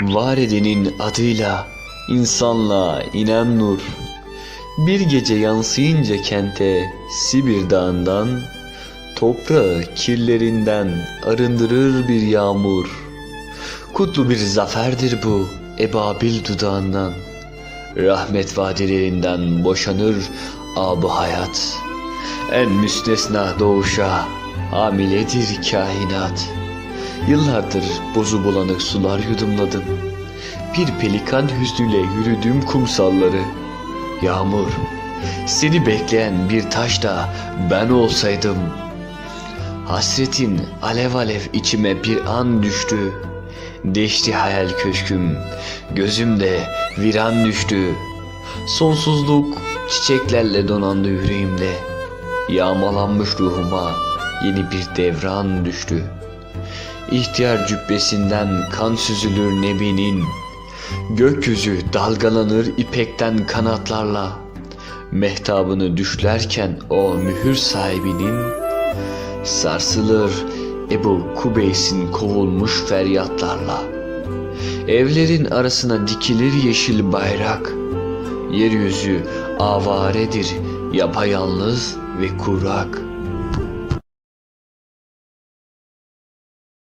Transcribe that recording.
Var edenin adıyla insanlığa inen nur. Bir gece yansıyınca kente Sibir dağından Toprağı kirlerinden arındırır bir yağmur. Kutlu bir zaferdir bu ebabil dudağından. Rahmet vadilerinden boşanır ab hayat. En müstesna doğuşa hamiledir kainat. Yıllardır bozu bulanık sular yudumladım. Bir pelikan hüznüyle yürüdüm kumsalları. Yağmur, seni bekleyen bir taş da ben olsaydım. Hasretin alev alev içime bir an düştü. Deşti hayal köşküm, gözümde viran düştü. Sonsuzluk çiçeklerle donandı yüreğimde. Yağmalanmış ruhuma yeni bir devran düştü. İhtiyar cübbesinden kan süzülür nebinin. Gökyüzü dalgalanır ipekten kanatlarla. Mehtabını düşlerken o mühür sahibinin sarsılır Ebu Kubeys'in kovulmuş feryatlarla. Evlerin arasına dikilir yeşil bayrak. Yeryüzü avaredir, yapayalnız ve kurak.